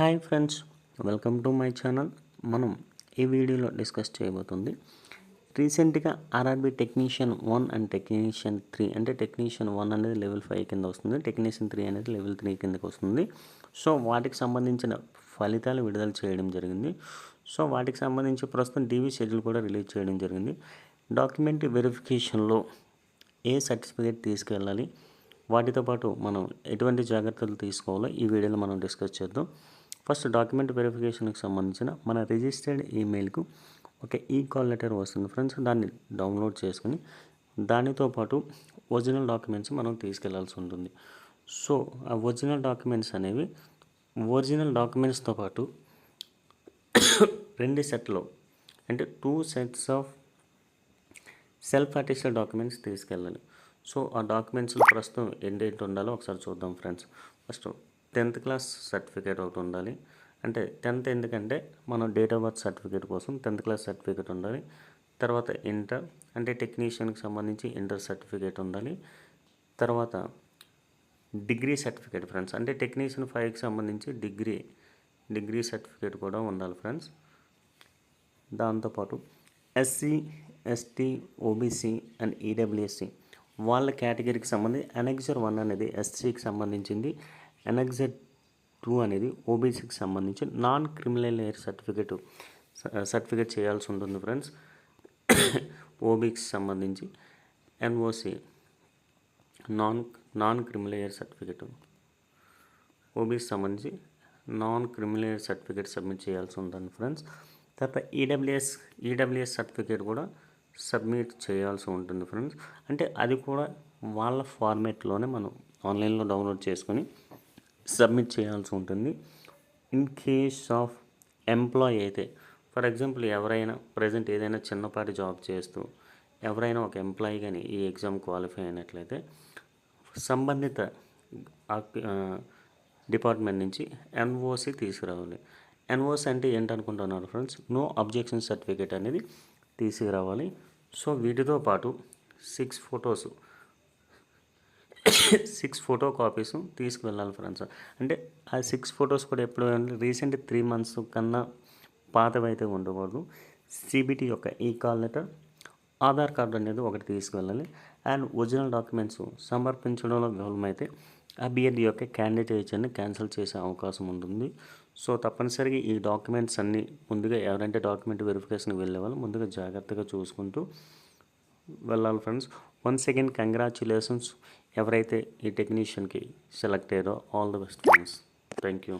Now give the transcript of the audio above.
Hi friends welcome to my channel. మనం ఈ వీడియోలో డిస్కస్ చేయబోతుంది రీసెంట్గా RRB technician one and technician three. అంటే టెక్నీషియన్ వన్ అనేది లెవెల్ ఫైవ్ కింద వస్తుంది టెక్నీషియన్ త్రీ అనేది లెవెల్ త్రీ కిందకి వస్తుంది. సో వాటికి సంబంధించిన ఫలితాలు విడుదల చేయడం జరిగింది. సో వాటికి సంబంధించి ప్రస్తుతం టీవీ షెడ్యూల్ కూడా రిలీజ్ చేయడం జరిగింది. డాక్యుమెంట్ వెరిఫికేషన్లో ఏ సర్టిఫికేట్ తీసుకెళ్ళాలి వాటితో పాటు మనం ఎటువంటి జాగ్రత్తలు తీసుకోవాలో ఈ వీడియోలో మనం డిస్కస్ చేద్దాం. ఫస్ట్ డాక్యుమెంట్ వెరిఫికేషన్కి సంబంధించిన మన రిజిస్టర్డ్ ఈమెయిల్కు ఒక ఈ కాల్ లెటర్ వస్తుంది ఫ్రెండ్స్. దాన్ని డౌన్లోడ్ చేసుకుని దానితో పాటు ఒరిజినల్ డాక్యుమెంట్స్ మనం తీసుకెళ్ళాల్సి ఉంటుంది. సో ఆ ఒరిజినల్ డాక్యుమెంట్స్ అనేవి ఒరిజినల్ డాక్యుమెంట్స్తో పాటు రెండు సెట్లో అంటే two sets of self attested documents తీసుకెళ్ళాలి. సో ఆ డాక్యుమెంట్స్లో ప్రస్తుతం ఏంటేంటి ఉండాలో ఒకసారి చూద్దాం friends. First tenth class certificate ఒకటి ఉండాలి. అంటే టెన్త్ ఎందుకంటే మనం డేట్ ఆఫ్ బర్త్ సర్టిఫికేట్ కోసం టెన్త్ క్లాస్ సర్టిఫికేట్ ఉండాలి. తర్వాత ఇంటర్ అంటే టెక్నీషియన్కి సంబంధించి ఇంటర్ సర్టిఫికేట్ ఉండాలి. తర్వాత డిగ్రీ సర్టిఫికేట్ ఫ్రెండ్స్ అంటే టెక్నీషియన్ ఫైవ్కి సంబంధించి డిగ్రీ డిగ్రీ సర్టిఫికేట్ కూడా ఉండాలి ఫ్రెండ్స్. దాంతోపాటు ఎస్సీ ఎస్టీ ఓబీసీ అండ్ ఈడబ్ల్యూఎస్సీ వాళ్ళ కేటగిరీకి సంబంధించి అనెక్జర్ వన్ అనేది ఎస్సీకి సంబంధించింది. ఎన్ఎక్జెడ్ టూ అనేది ఓబీసీకి సంబంధించి non creamy layer certificate certificate చేయాల్సి ఉంటుంది ఫ్రెండ్స్. ఓబీకి సంబంధించి NOC non non creamy layer certificate. ఓబీకి సంబంధించి non creamy layer certificate submit చేయాల్సి ఉంటుంది ఫ్రెండ్స్. తర్వాత ఈడబ్ల్యూఎస్ ఈడబ్ల్యూఎస్ సర్టిఫికేట్ కూడా సబ్మిట్ చేయాల్సి ఉంటుంది ఫ్రెండ్స్. అంటే అది కూడా వాళ్ళ ఫార్మేట్లోనే మనం ఆన్లైన్లో డౌన్లోడ్ చేసుకొని సబ్మిట్ చేయాల్సి ఉంటుంది. ఇన్ కేస్ ఆఫ్ ఎంప్లాయీ అయితే ఫర్ ఎగ్జాంపుల్ ఎవరైనా ప్రజెంట్ ఏదైనా చిన్నపాటి జాబ్ చేస్తూ ఎవరైనా ఒక ఎంప్లాయీ కానీ ఈ ఎగ్జామ్ క్వాలిఫై అయినట్లయితే సంబంధిత డిపార్ట్మెంట్ నుంచి ఎన్ఓసి తీసుకురావాలి. ఎన్ఓసి అంటే ఏంటనుకుంటున్నారు ఫ్రెండ్స్? నో అబ్జెక్షన్ సర్టిఫికేట్ అనేది తీసుకురావాలి. సో వీటితో పాటు six photos six photo copies తీసుకువెళ్ళాలి ఫ్రెండ్స్. అంటే ఆ సిక్స్ ఫొటోస్ కూడా ఎప్పుడు రీసెంట్ త్రీ మంత్స్ కన్నా పాతవైతే ఉండకూడదు. సిబిటి యొక్క ఈ కాల్ లెటర్ ఆధార్ కార్డు అనేది ఒకటి తీసుకువెళ్ళాలి. అండ్ ఒరిజినల్ డాక్యుమెంట్స్ సమర్పించడంలో విఫలమైతే అభ్యర్థి యొక్క క్యాండిడేట్ని క్యాన్సిల్ చేసే అవకాశం ఉంటుంది. సో తప్పనిసరిగా ఈ డాక్యుమెంట్స్ అన్నీ ముందుగా ఎవరంటే డాక్యుమెంట్ వెరిఫికేషన్కి వెళ్ళే వాళ్ళు ముందుగా జాగ్రత్తగా చూసుకుంటూ వెళ్ళాలి ఫ్రెండ్స్ వన్స్ అగైన్ కంగ్రాచులేషన్స్ ఎవరైతే ఈ టెక్నీషియన్కి సెలెక్ట్ అయ్యారో all the best friends thank you